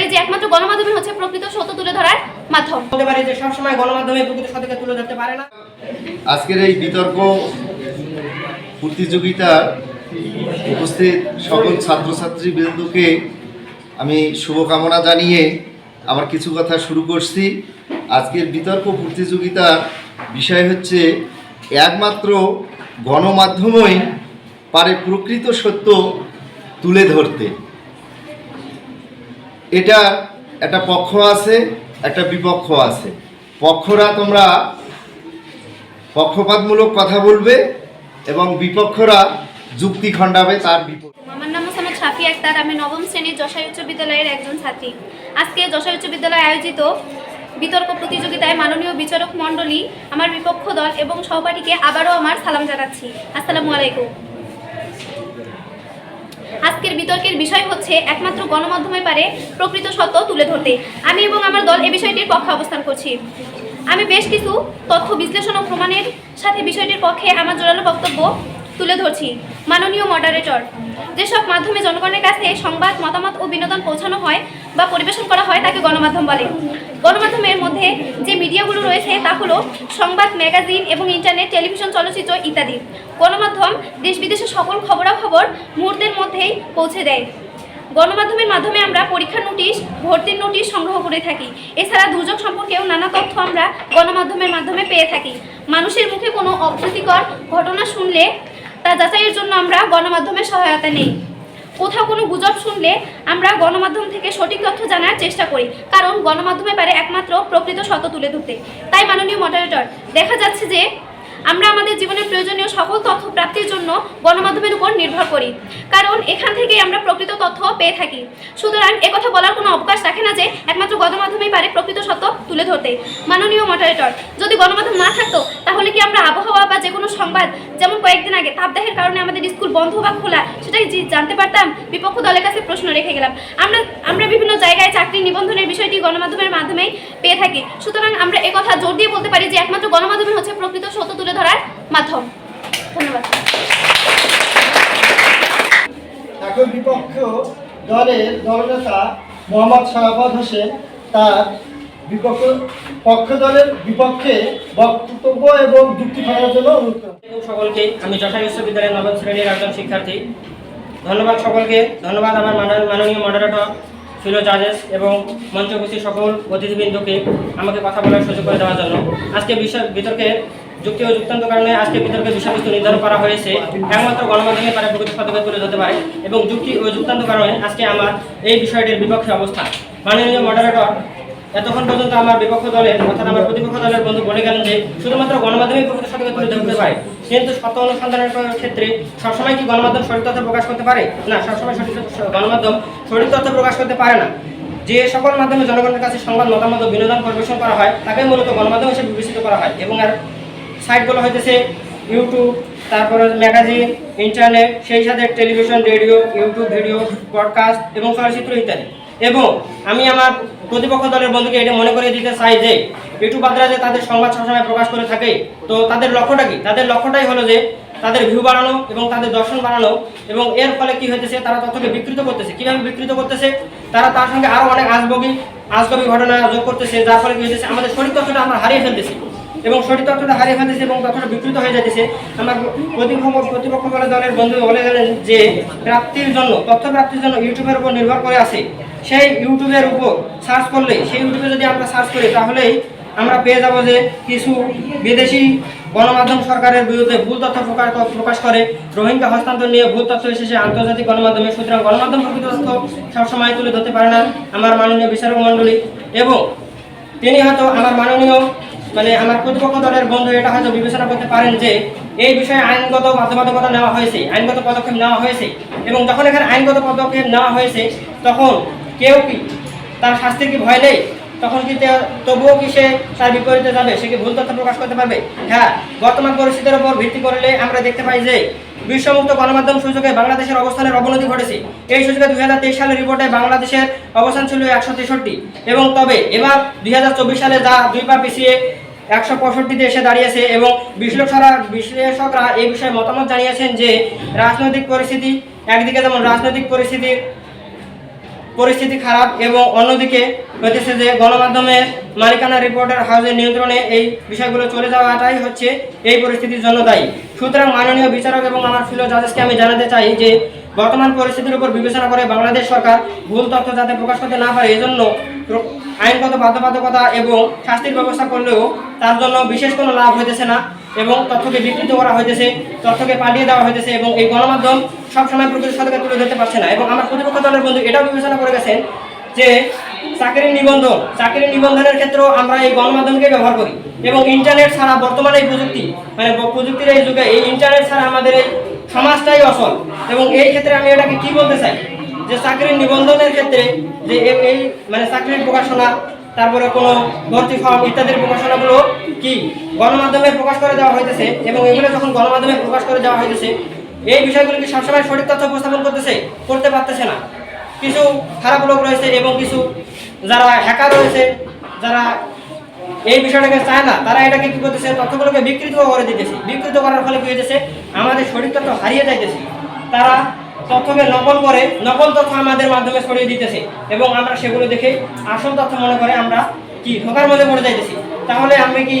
পারি যে একমাত্র গণমাধ্যমই হচ্ছে প্রকৃত সত্য তুলে ধরার মাধ্যম। বলতে পারি যে সবসময় গণমাধ্যমে প্রকৃত সত্যকে তুলে ধরতে পারে না। আজকের এই বিতর্ক প্রতিযোগিতার উপস্থিত সকল ছাত্রছাত্রী বৃন্দকে আমি শুভকামনা জানিয়ে আমার কিছু কথা শুরু করছি। আজকের বিতর্ক প্রতিযোগিতার বিষয় হচ্ছে একমাত্র গণমাধ্যমই পারে প্রকৃত সত্য তুলে ধরতে। এটা একটা পক্ষ আছে, একটা বিপক্ষ আছে। পক্ষরা তোমরা পক্ষপাতমূলক কথা বলবে এবং বিপক্ষরা যুক্তি খণ্ডাবে তার বিপরীত আমার নাম মোসাম্মদ শাফি আক্তার, আমি নবম শ্রেণির যশাই উচ্চ বিদ্যালয়ের একজন ছাত্রী। আজকে যশাই উচ্চ বিদ্যালয়ে আয়োজিত বিতর্ক প্রতিযোগিতায় মাননীয় বিচারক মণ্ডলী, আমার বিপক্ষ দল এবং সহপাঠীকে আবারও আমার সালাম জানাচ্ছি। আসসালামু আলাইকুম। আজকের বিতর্কের বিষয় হচ্ছে, একমাত্র গণমাধ্যমে পারে প্রকৃত সত্য তুলে ধরতে। আমি এবং আমার দল এ বিষয়টির পক্ষে অবস্থান করছি। আমি বেশ কিছু তথ্য বিশ্লেষণ ও প্রমাণের সাথে বিষয়টির পক্ষে আমার জোরালো বক্তব্য তুলে ধরছি। মাননীয় মডারেটর যেসব মাধ্যমে জনগণের কাছে সংবাদ, মতামত ও বিনোদন পৌঁছানো হয় বা পরিবেশন করা হয় তাকে গণমাধ্যম বলে। গণমাধ্যমের মধ্যে যে মিডিয়াগুলো রয়েছে, তা হলো সংবাদ ম্যাগাজিন এবং ইন্টারনেট, টেলিভিশন, চলচ্চিত্র ইত্যাদি। গণমাধ্যম দেশ বিদেশের সকল খবরাখবর মুহূর্তের মধ্যেই পৌঁছে দেয়। গণমাধ্যমের মাধ্যমে আমরা পরীক্ষার নোটিশ, ভর্তির নোটিশ সংগ্রহ করে থাকি। এছাড়া দুর্যোগ সম্পর্কেও নানা তথ্য আমরা গণমাধ্যমের মাধ্যমে পেয়ে থাকি। মানুষের মুখে কোনো অপ্রীতিকর ঘটনা শুনলে তা যাচাইয়ের জন্য আমরা গণমাধ্যমের সহায়তা নেই। কোথাও কোনো গুজব শুনলে আমরা গণমাধ্যম থেকে সঠিক তথ্য জানার চেষ্টা করি, কারণ গণমাধ্যমে পারে একমাত্র প্রকৃত সত্য তুলে ধরতে। তাই মাননীয় মডারেটর দেখা যাচ্ছে যে আমরা আমাদের জীবনের প্রয়োজনীয় সকল তথ্য প্রাপ্তির জন্য গণমাধ্যমের উপর নির্ভর করি। কারণ এখান থেকেই আমরা প্রকৃত তথ্য পেয়ে থাকি। সুতরাং একথা বলার কোনো অবকাশ রাখে না যে একমাত্র গণমাধ্যমেই পারে প্রকৃত সত্য তুলে ধরতে। মাননীয় মডারেটর যদি গণমাধ্যম না থাকতো, তাহলে কি আমরা আবহাওয়া বা যে কোনো সংবাদ যেমন কয়েকদিন আগে তাপদাহের কারণে আমাদের স্কুল বন্ধ বা খোলা, সেটাই জানতে পারতাম? বিপক্ষ দলের কাছে প্রশ্ন রেখে গেলাম। আমরা আমরা বিভিন্ন চাকরি নিবন্ধনের বিষয়টি গণমাধ্যমের মাধ্যমেই পেয়ে থাকি। সুতরাং আমরা একথা জোর দিয়ে বলতে পারি যে একমাত্র গণমাধ্যমই হচ্ছে প্রকৃত সত্য তুলে ধরার মাধ্যম। ধন্যবাদ। এখন বিপক্ষ দলের দলনেতা মোহাম্মদ শাহাবাদ হোসেন তার বিপক্ষ পক্ষ দলের বিপক্ষে বক্তব্য এবং যুক্তি খোঁজার জন্য অনুরোধ সকলকে। আমি যশাই বিশ্ববিদ্যালয়ের নবম শ্রেণির একজন শিক্ষার্থী। ধন্যবাদ সকলকে। ধন্যবাদ আমার মাননীয় মাননীয় মডারেটর। ফিলো জাজেস এবং মঞ্চ উপস্থিত সকল অতিথিবৃন্দকে আমাকে কথা বলার সুযোগ করে দেওয়ার জন্য। আজকে বিষয় বিতর্কের যুক্তি ও যুক্তান্ত কারণে আজকে বিতর্কের বিষয়বস্তু নির্ধারণ করা হয়েছে। একমাত্র গণমাধ্যমে পারে প্রকৃত পদকে তুলে ধরতে পারে এবং যুক্তি ও যুক্তান্ত কারণে আজকে আমার এই বিষয়টির বিপক্ষে অবস্থান। মাননীয় মডারেটর এতক্ষণ পর্যন্ত আমার বিপক্ষ দলের অর্থাৎ আমার প্রতিপক্ষ দলের বন্ধু বলে গেলেন যে, শুধুমাত্র গণমাধ্যমে প্রকৃত সত্যকে তুলে ধরতে পারে। কিন্তু সত্য অনুসন্ধানের ক্ষেত্রে সবসময় কি গণমাধ্যম সঠিক তথ্য প্রকাশ করতে পারে? না, সবসময় সঠিক গণমাধ্যম সঠিক তথ্য প্রকাশ করতে পারে না। যে সকল মাধ্যমে জনগণের কাছে সংবাদ, মতামত বিনোদন পরিবেশন করা হয়, তাকে মূলত গণমাধ্যম হিসেবে বিবেচিত করা হয়। এবং আর সাইটগুলো হইতেছে ইউটিউব তারপরে ম্যাগাজিন ইন্টারনেট সেই সাথে television radio YouTube video podcast এবং চলচ্চিত্র ইত্যাদি। এবং আমি আমার প্রতিপক্ষ দলের বন্ধুকে এটা মনে করে দিতে চাই যে ইউটিউবাররা যে তাদের সংবাদ সবসময় প্রকাশ করে থাকে, তো তাদের লক্ষ্যটা কি? তাদের লক্ষ্যটাই হলো যে তাদের ভিউ বাড়ানো এবং তাদের দর্শন বাড়ানো এবং এর ফলে কি হইতেছে, তারা তথ্যকে বিকৃত করতেছে। কীভাবে বিকৃত করতেছে? তারা তার সঙ্গে আরও অনেক আজগবি আজগবি ঘটনা যোগ করতেছে, যার ফলে কি হইতেছে, আমাদের সঠিক তথ্যটা আমরা হারিয়ে ফেলতেছি এবং সঠিক তথ্যটা হারিয়ে ফেলতেছে এবং তথ্যটা বিকৃত হয়ে যাইতেছে। আমার প্রতিপক্ষ প্রতিপক্ষ বলে দলের বন্ধু বলে গেলেন যে, প্রাপ্তির জন্য তথ্য প্রাপ্তির জন্য ইউটিউবের উপর নির্ভর করে আছে। সেই ইউটিউবের উপর সার্চ করলে সেই ইউটিউবে যদি আমরা সার্চ করি, তাহলেই আমরা পেয়ে যাব যে কিছু বিদেশি গণমাধ্যম সরকারের বিরুদ্ধে ভুল তথ্য প্রকাশ করে। রোহিঙ্গা হস্তান্তর নিয়ে ভুল তথ্য এসেছে। আন্তর্জাতিক গণমাধ্যমে, সুতরাং গণমাধ্যম প্রকৃত সবসময় তুলে ধরতে পারে না আমার মাননীয় বিচারক মণ্ডলী। এবং তিনি হয়তো আমার মাননীয় মানে আমার প্রতিপক্ষ দলের বন্ধু, এটা হয়তো বিবেচনা করতে পারেন যে এই বিষয়ে আইনগত বাধ্যবাধকতা নেওয়া হয়েছে, আইনগত পদক্ষেপ নেওয়া হয়েছে। এবং যখন এখানে আইনগত পদক্ষেপ নেওয়া হয়েছে, তখন কেউ কি তার শাস্তির কি ভয় নেই? তখন কি তবুও কি সে তার বিপরীতে যাবে? সে কি ভুল তথ্য প্রকাশ করতে পারবে? হ্যাঁ বর্তমান পরিস্থিতির উপর ভিত্তি করলে আমরা দেখতে পাই যে বিশ্বমুক্ত গণমাধ্যম সূচকে বাংলাদেশের অবস্থানের অবনতি ঘটেছে। এই সূচকে দুই সালের রিপোর্টে বাংলাদেশের অবস্থান ছিল একশো তেষট্টি এবং তবে এবার দুই হাজার চব্বিশ সালে যা দুই পা পিছিয়ে একশো পঁয়ষট্টিতে এসে দাঁড়িয়েছে এবং বিশ্লেষকরা বিশ্লেষকরা এই বিষয়ে মতামত জানিয়েছেন যে রাজনৈতিক পরিস্থিতি, একদিকে যেমন রাজনৈতিক পরিস্থিতির পরিস্থিতি খারাপ এবং অন্যদিকে হইতেছে যে গণমাধ্যমের মালিকানা রিপোর্টার হাউসের নিয়ন্ত্রণে এই বিষয়গুলো চলে যাওয়াটাই হচ্ছে এই পরিস্থিতির জন্য দায়ী। সুতরাং মাননীয় বিচারক এবং আমার ফিলো জাজেসকে আমি জানাতে চাই যে বর্তমান পরিস্থিতির উপর বিবেচনা করে বাংলাদেশ সরকার ভুল তথ্য যাতে প্রকাশ করতে না পারে, এজন্য প্র- আইনগত বাধ্যবাধকতা এবং শাস্তির ব্যবস্থা করলেও তার জন্য বিশেষ কোনো লাভ হইতেছে না। এবং তথ্যকে বিকৃত করা হইতেছে, তথ্যকে পাঠিয়ে দেওয়া হইতেছে এবং এই গণমাধ্যম সবসময় প্রকৃত সতর্কে তুলে ধরতে পারছে না। এবং আমার প্রতিপক্ষ দলের বন্ধু এটাও বিবেচনা করে গেছেন যে চাকরির নিবন্ধন, চাকরির নিবন্ধনের ক্ষেত্রেও আমরা এই গণমাধ্যমকে ব্যবহার করি। এবং ইন্টারনেট ছাড়া বর্তমানে এই প্রযুক্তি মানে প্রযুক্তির এই যুগে এই ইন্টারনেট ছাড়া আমাদের এই সমাজটাই অসল এবং এই ক্ষেত্রে আমি এটাকে কি বলতে চাই? যে চাকরির নিবন্ধনের ক্ষেত্রে যে এই মানে চাকরির প্রকাশনা তারপরে কোনো ভর্তি ফর্ম ইত্যাদির প্রকাশনাগুলো কি গণমাধ্যমে প্রকাশ করে দেওয়া হইতেছে এবং এগুলো যখন গণমাধ্যমে প্রকাশ করে দেওয়া হইতেছে, এই বিষয়গুলো কি সবসময় সঠিক তথ্য উপস্থাপন করতেছে, করতে পারতেছে না? কিছু খারাপ লোক রয়েছে এবং কিছু যারা হ্যাকার রয়েছে, যারা এই বিষয়টাকে চায় না, তারা এটাকে কি করতেছে, তথ্যগুলোকে বিকৃত করে দিতেছে। বিকৃত করার ফলে কি হয়েছে আমাদের সঠিক তথ্য হারিয়ে যাইতেছে। তারা তথ্যকে নকল করে, নকল তথ্য আমাদের মাধ্যমে ছড়িয়ে দিতেছে। এবং আমরা সেগুলো দেখে আসল তথ্য মনে করে আমরা কি ধোকার মধ্যে পড়ে যাইতেছি। তাহলে আমরা কি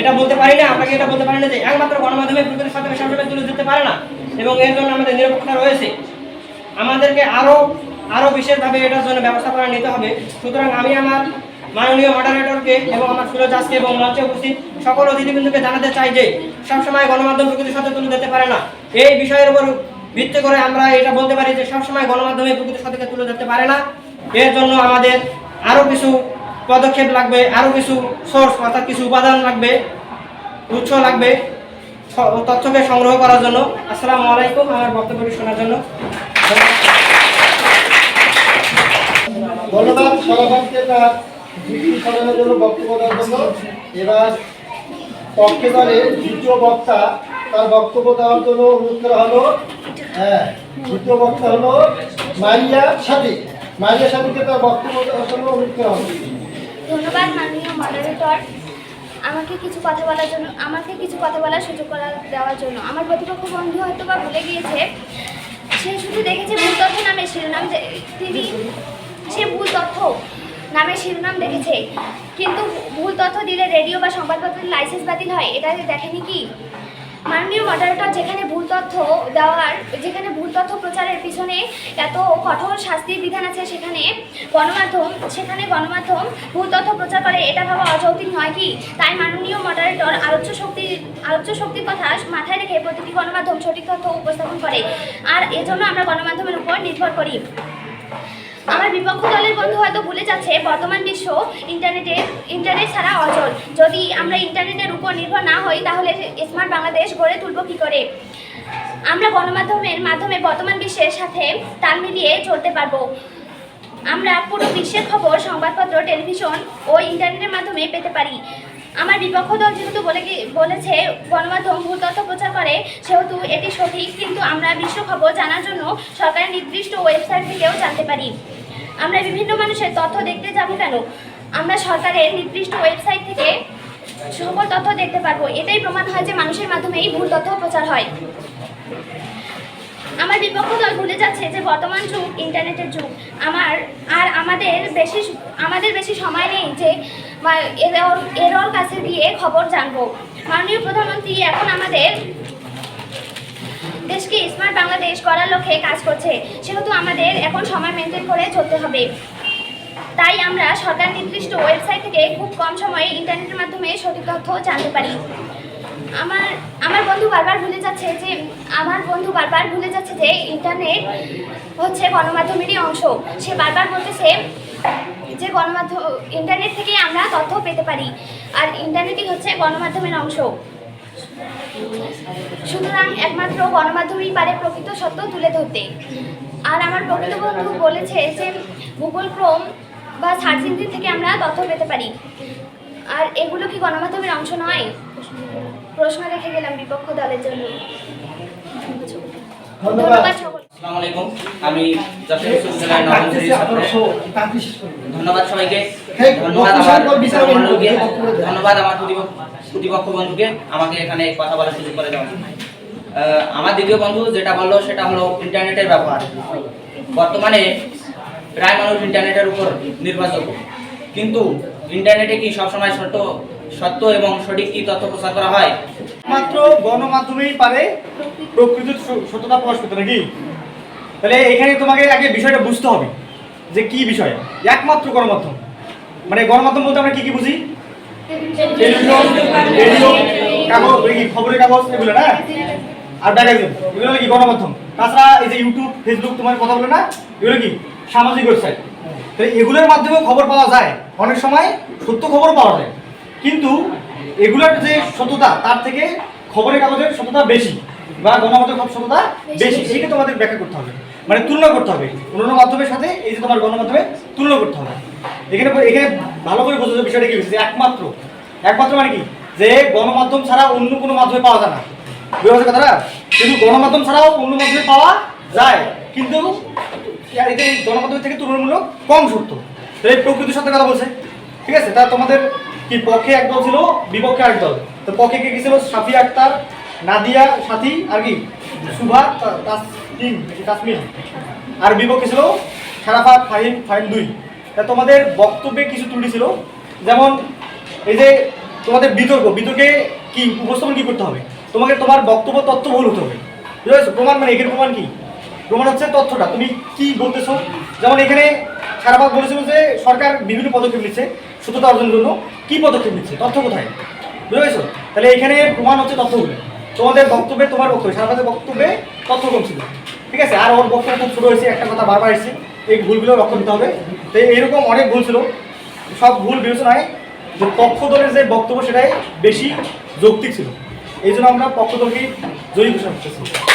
এটা বলতে পারি না? আমরা কি এটা বলতে পারি না যে একমাত্র গণমাধ্যমে প্রকৃত সরকারের সবসময় তুলে দিতে পারে না? এবং এর জন্য আমাদের নিরপেক্ষতা রয়েছে। আমাদেরকে আরও আরও বিশেষভাবে এটার জন্য ব্যবস্থা করা নিতে হবে। সুতরাং আমি আমার মাননীয় মডারেটরকে এবং আমার সুরজাসকে এবং মঞ্চে উপস্থিত সকল অতিথিবৃন্দকে জানাতে চাই যে সবসময় গণমাধ্যম প্রকৃতির সাথে তুলে ধরতে পারে না। এই বিষয়ের উপর ভিত্তি করে আমরা এটা বলতে পারি যে সবসময় গণমাধ্যমে প্রকৃতির সাথে তুলে ধরতে পারে না। এর জন্য আমাদের আরও কিছু পদক্ষেপ লাগবে আরও কিছু সোর্স অর্থাৎ কিছু উপাদান লাগবে, উৎস লাগবে তথ্যকে সংগ্রহ করার জন্য। আসসালামু আলাইকুম, আমার বক্তব্যটি শোনার জন্য। ধন্যবাদ বক্তব্য দেওয়ার জন্য। এবার পক্ষে দলে দ্বিতীয় বক্তা তার বক্তব্য দেওয়ার জন্য অনুরোধ করা হলো। হ্যাঁ দ্বিতীয় বক্তা হলো মারিয়া সাথী মারিয়া সাথীকে তার বক্তব্য দেওয়ার জন্য অনুরোধ করা হলো। ধন্যবাদ, মাননীয় মডারেটর আমাকে কিছু কথা বলার জন্য, আমাকে কিছু কথা বলার সুযোগ করা দেওয়ার জন্য। আমার প্রতিপক্ষ বন্ধু হয়তো বা ভুলে গিয়েছে। সে শুধু দেখেছে ভুল তথ্য নামে শিরোনাম তিনি সে ভুল তথ্য নামে শিরোনাম দেখেছে। কিন্তু ভুল তথ্য দিলে রেডিও বা সংবাদপত্রের লাইসেন্স বাতিল হয়, এটা দেখেনি কি? মাননীয় মডারেটর যেখানে ভুল তথ্য দেওয়ার, যেখানে ভুল তথ্য প্রচারের পিছনে এত কঠোর শাস্তির বিধান আছে, সেখানে গণমাধ্যম সেখানে গণমাধ্যম ভুল তথ্য প্রচার করে, এটা ভাবা অযৌক্তিক নয় কি? তাই মাননীয় মডারেটর আলোচ্য শক্তির আলোচ্য শক্তির কথা মাথায় রেখে প্রতিটি গণমাধ্যম সঠিক তথ্য উপস্থাপন করে। আর এজন্য আমরা গণমাধ্যমের উপর নির্ভর করি। আমার বিপক্ষ দলের বন্ধু হয়তো ভুলে যাচ্ছে, বর্তমান বিশ্ব ইন্টারনেটে, ইন্টারনেট ছাড়া অচল। যদি আমরা ইন্টারনেটের উপর নির্ভর না হই, তাহলে স্মার্ট বাংলাদেশ গড়ে তুলব কী করে? আমরা গণমাধ্যমের মাধ্যমে বর্তমান বিশ্বের সাথে তাল মিলিয়ে চলতে পারব। আমরা পুরো বিশ্বের খবর, সংবাদপত্র, টেলিভিশন ও ইন্টারনেটের মাধ্যমে পেতে পারি। আমার বিপক্ষ দল যেহেতু বলে বলেছে, গণমাধ্যম ভুল তথ্য প্রচার করে, সেহেতু এটি সঠিক, কিন্তু আমরা বিশ্ব খবর জানার জন্য সরকারের নির্দিষ্ট ওয়েবসাইট থেকেও জানতে পারি। আমরা বিভিন্ন মানুষের তথ্য দেখতে যাব কেন? আমরা সরকারের নির্দিষ্ট ওয়েবসাইট থেকে সকল তথ্য দেখতে পারব। এটাই প্রমাণ হয় যে মানুষের মাধ্যমেই ভুল তথ্য প্রচার হয়। আমার বিপক্ষ দল ভুলে যাচ্ছে যে বর্তমান যুগ, ইন্টারনেটের যুগ। আমার, আর আমাদের বেশি আমাদের বেশি সময় নেই যে এর কাছে গিয়ে খবর জানব। মাননীয় প্রধানমন্ত্রী এখন আমাদের দেশকে স্মার্ট বাংলাদেশ করার লক্ষ্যে কাজ করছে। সেহেতু আমাদের এখন সময় মেনটেন করে চলতে হবে। তাই আমরা সরকার নির্দিষ্ট ওয়েবসাইট থেকে খুব কম সময়ে ইন্টারনেটের মাধ্যমে সঠিক তথ্য জানতে পারি। আমার আমার বন্ধু বারবার ভুলে যাচ্ছে যে, আমার বন্ধু বারবার ভুলে যাচ্ছে যে ইন্টারনেট হচ্ছে গণমাধ্যমেরই অংশ। সে বারবার বলতেছে যে গণমাধ্যম ইন্টারনেট থেকে আমরা তথ্য পেতে পারি। আর ইন্টারনেটই হচ্ছে গণমাধ্যমের অংশ। সুতরাং একমাত্র গণমাধ্যমই পারে প্রকৃত সত্য তুলে ধরতে। আর আমার প্রকৃত বন্ধু বলেছে যে, গুগল ক্রোম বা সার্চ ইঞ্জিন থেকে আমরা তথ্য পেতে পারি। আর এগুলো কি গণমাধ্যমের অংশ নয়? প্রশ্ন রেখে গেলাম বিপক্ষ দলের জন্য। ধন্যবাদ। সকল আসসালামু আলাইকুম। আমি যশোর বিশ্ববিদ্যালয়ের নবম শ্রেণির ছাত্র। ধন্যবাদ সবাইকে। ধন্যবাদ আমার। ধন্যবাদ প্রতিপক্ষ বন্ধুকে। আমাকে এখানে কথা বলার সুযোগ করে। আহ, আমার দ্বিতীয় বন্ধু যেটা বলল সেটা হলো ইন্টারনেটের ব্যবহার। বর্তমানে প্রায় মানুষ ইন্টারনেটের উপর নির্ভরযোগ্য। কিন্তু ইন্টারনেটে কি সবসময় সত্য সত্য এবং সঠিক কি তথ্য প্রচার করা হয়? মাত্র গণমাধ্যমেই পারে প্রকৃত সত্যতা প্রকাশ করতে নাকি? তাহলে এখানে তোমাকে আগে বিষয়টা বুঝতে হবে যে কি বিষয়। একমাত্র গণমাধ্যম। মানে গণমাধ্যম বলতে আমরা কি কি বুঝি? টেলিভিশন রেডিও কাগজ খবরের কাগজ এগুলো না? আর ম্যাগাজিন এগুলো কি গণমাধ্যম। তাছাড়া এই যে ইউটিউব ফেসবুক তোমার কথা বলে না? এগুলো কি? সামাজিক ওয়েবসাইট তাহলে এগুলোর মাধ্যমেও খবর পাওয়া যায়। অনেক সময় সত্য খবর পাওয়া যায়। কিন্তু এগুলোর যে সত্যতা তার থেকে খবরের কাগজের সত্যতা বেশি বা গণমাধ্যমের সত্যতা বেশি। এইটা তোমাদের ব্যাখ্যা করতে হবে। মানে তুলনা করতে হবে। অন্যান্য মাধ্যমের সাথে এই যে তোমার গণমাধ্যমে তুলনা করতে হবে। এখানে এখানে ভালো করে বোঝা যায় বিষয়টা কি হচ্ছে একমাত্র একমাত্র মানে কি? যে গণমাধ্যম ছাড়া অন্য কোনো মাধ্যমে পাওয়া যায় না। বুঝতে কথাটা? কিন্তু গণমাধ্যম ছাড়াও অন্য মাধ্যমে পাওয়া যায়, কিন্তু এই গণমাধ্যমের থেকে তুলনামূলক কম সত্য। এই প্রকৃতি সত্যের কথা বলছে। ঠিক আছে? তা তোমাদের কি পক্ষে এক দল ছিল? বিপক্ষে এক দল। তো পক্ষে কে, কি ছিল? সাফি আক্তার, নাদিয়া সাথী, আর কি? সুভা তা- তাসলিম নাকি আর বিপক্ষে ছিল? শারাফাত ফাহিম ফাহিম দুই। তা তোমাদের বক্তব্যে কিছু ত্রুটি ছিল। যেমন এই যে তোমাদের বিতর্ক, বিতর্কে কি উপস্থাপন কি করতে হবে? তোমাকে তোমার বক্তব্য, তথ্য ভুল হতে হবে। বুঝতে প্রমাণ মানে এখানে প্রমাণ কি? প্রমাণ হচ্ছে তথ্যটা। তুমি কি বলতেছো? যেমন এখানে সারাবাদ বলেছিল যে সরকার বিভিন্ন পদক্ষেপ নিচ্ছে সত্যতা অর্জনের জন্য। কি পদক্ষেপ নিচ্ছে? তথ্য কোথায়? বুঝতে পেরেছ? তাহলে এখানে প্রমাণ হচ্ছে তথ্যগুলো তোমাদের বক্তব্যে তোমার বক্তব্য সারাবাদের বক্তব্যে তথ্য কম ছিল ঠিক আছে? আর ওর বক্তব্য খুব ছোটো হয়েছে, একটা কথা বারবার এসেছে। এই ভুলগুলো রক্ষা দিতে হবে। তো এইরকম অনেক ভুল ছিল। সব ভুল বিবেচনায় যে পক্ষ দলের যে বক্তব্য সেটাই বেশি যৌক্তিক ছিল। এই জন্য আমরা পক্ষ দলকেই জয়ী ঘোষণা করতেছি।